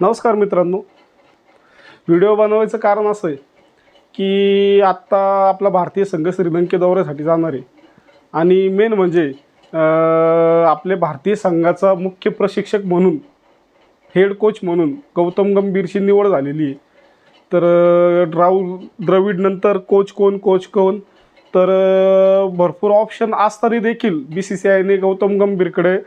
नमस्कार मित्रांनो. व्हिडिओ बनवायचं कारण असं आहे की आत्ता आपला भारतीय संघ श्रीलंके दौऱ्यासाठी जाणार आहे. आणि मेन म्हणजे आपले भारतीय संघाचा मुख्य प्रशिक्षक म्हणून हेड कोच म्हणून गौतम गंभीरची निवड झालेली आहे. तर राहुल द्रविडनंतर कोच कोण कोच कोण? तर भरपूर ऑप्शन असताना देखील बी सी सी आयने गौतम गंभीरकडे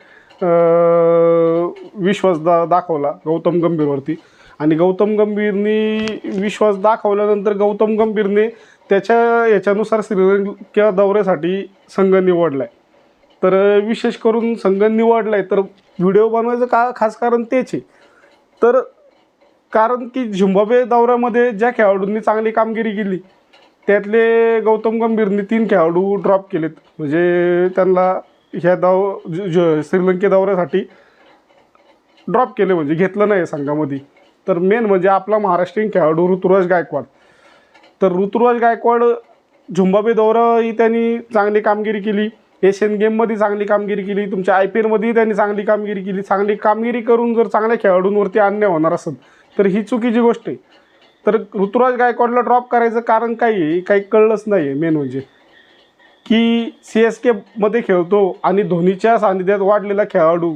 विश्वास दा दाखवला गौतम गंभीरवरती. आणि गौतम गंभीरनी विश्वास दाखवल्यानंतर गौतम गंभीरने त्याच्या याच्यानुसार श्रीलंका दौऱ्यासाठी संघ निवडला आहे तर विशेष करून संघ निवडला आहे तर व्हिडिओ बनवायचं का खास कारण तेच आहे. तर कारण की झिम्बाब्वे दौऱ्यामध्ये ज्या खेळाडूंनी चांगली कामगिरी केली त्यातले गौतम गंभीरने तीन खेळाडू ड्रॉप केलेत. म्हणजे त्यांना ह्या दौ ज- ज- श्रीलंके दौऱ्यासाठी ड्रॉप केले म्हणजे घेतलं नाही संघामध्ये. तर मेन म्हणजे आपला महाराष्ट्रीयन खेळाडू ऋतुराज गायकवाड. तर ऋतुराज गायकवाड झुंबाबे दौराही त्यांनी चांगली कामगिरी केली. एशियन गेममध्ये चांगली कामगिरी केली. तुमच्या आय पी एलमध्येही त्यांनी चांगली कामगिरी केली. चांगली कामगिरी करून जर चांगल्या खेळाडूंवरती अन्याय होणार असेल तर ही चुकीची गोष्ट आहे. तर ऋतुराज गायकवाडला ड्रॉप करायचं कारण काही आहे काही कळलंच नाही आहे मेन म्हणजे. की सी एस केमध्ये खेळतो आणि धोनीच्या सानिध्यात वाढलेला खेळाडू.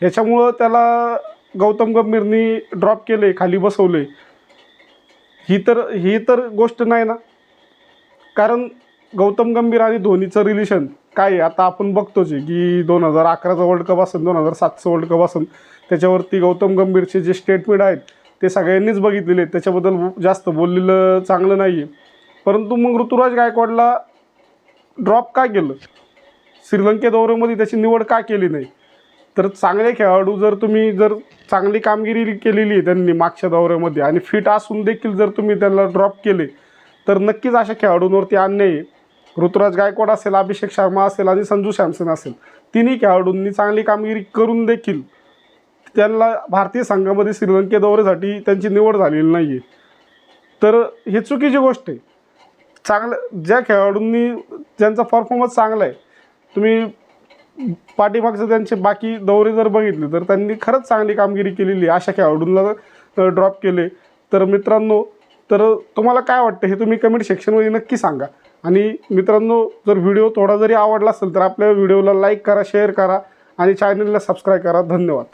ह्याच्यामुळं त्याला गौतम गंभीरनी ड्रॉप केले खाली बसवले ही तर ही तर गोष्ट नाही ना. कारण गौतम गंभीर आणि धोनीचं रिलेशन काय आहे? आता आपण बघतोच आहे की दोन हजार अकराचा वर्ल्ड कप असेल दोन हजार सातचं वर्ल्ड कप असेल त्याच्यावरती गौतम गंभीरचे जे स्टेटमेंट आहेत ते सगळ्यांनीच बघितलेले आहेत. त्याच्याबद्दल जास्त बोललेलं चांगलं नाही आहे परंतु मग ऋतुराज गायकवाडला ड्रॉप का केलं? श्रीलंके दौऱ्यामध्ये त्याची निवड का केली नाही? तर चांगले खेळाडू जर तुम्ही जर चांगली कामगिरी केलेली आहे त्यांनी मागच्या दौऱ्यामध्ये आणि फिट असून देखील जर तुम्ही त्यांना ड्रॉप केले तर नक्कीच अशा खेळाडूंवरती अन्याय आहे. ऋतुराज गायकवाड असेल अभिषेक शर्मा असेल आणि संजू सॅमसन असेल तिन्ही खेळाडूंनी चांगली कामगिरी करून देखील त्यांना भारतीय संघामध्ये श्रीलंके दौऱ्यासाठी त्यांची निवड झालेली नाही आहे तर हे चुकीची गोष्ट आहे. चांगलं ज्या खेळाडूंनी ज्यांचा परफॉर्मन्स चांगला आहे तुम्ही पाठीमागचं त्यांचे बाकी दौरे जर बघितले तर त्यांनी खरंच चांगली कामगिरी केलेली आहे. अशा खेळाडूंना ड्रॉप केले तर मित्रांनो तर तुम्हाला काय वाटतं हे तुम्ही कमेंट सेक्शनमध्ये नक्की सांगा. आणि मित्रांनो जर व्हिडिओ थोडा जरी आवडला असेल तर आपल्या व्हिडिओला लाईक करा शेअर करा आणि चॅनलला सबस्क्राईब करा. धन्यवाद.